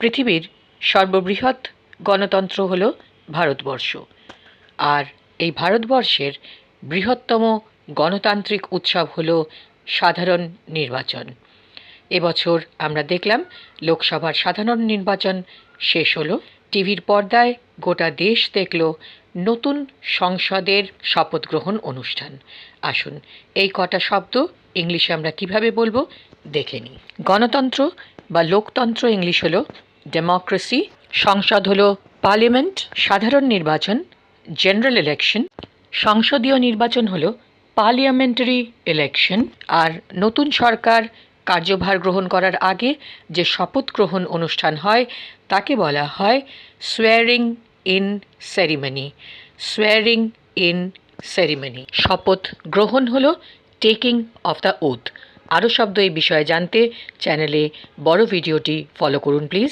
পৃথিবীর সর্ববৃহৎ গণতন্ত্র হল ভারতবর্ষ। আর এই ভারতবর্ষের বৃহত্তম গণতান্ত্রিক উৎসব হল সাধারণ নির্বাচন। এবছর আমরা দেখলাম লোকসভার সাধারণ নির্বাচন শেষ হলো। টিভির পর্দায় গোটা দেশ দেখল নতুন সংসদের শপথ গ্রহণ অনুষ্ঠান। আসুন, এই কটা শব্দ ইংলিশে আমরা কীভাবে বলব দেখে নিই। গণতন্ত্র বা লোকতন্ত্র ইংলিশ হলো ডেমোক্রেসি সংসদ হল পার্লামেন্ট সাধারণ নির্বাচন জেনারেল ইলেকশন সংসদীয় নির্বাচন হল পার্লিয়ামেন্টারি ইলেকশন আর নতুন সরকার কার্যভার গ্রহণ করার আগে যে শপথ গ্রহণ অনুষ্ঠান হয়, তাকে বলা হয় swearing in ceremony swearing in ceremony শপথ গ্রহণ হল টেকিং অফ দ্য ওথ আরও শব্দ এই বিষয়ে জানতে চ্যানেলে বড় ভিডিওটি ফলো করুন প্লিজ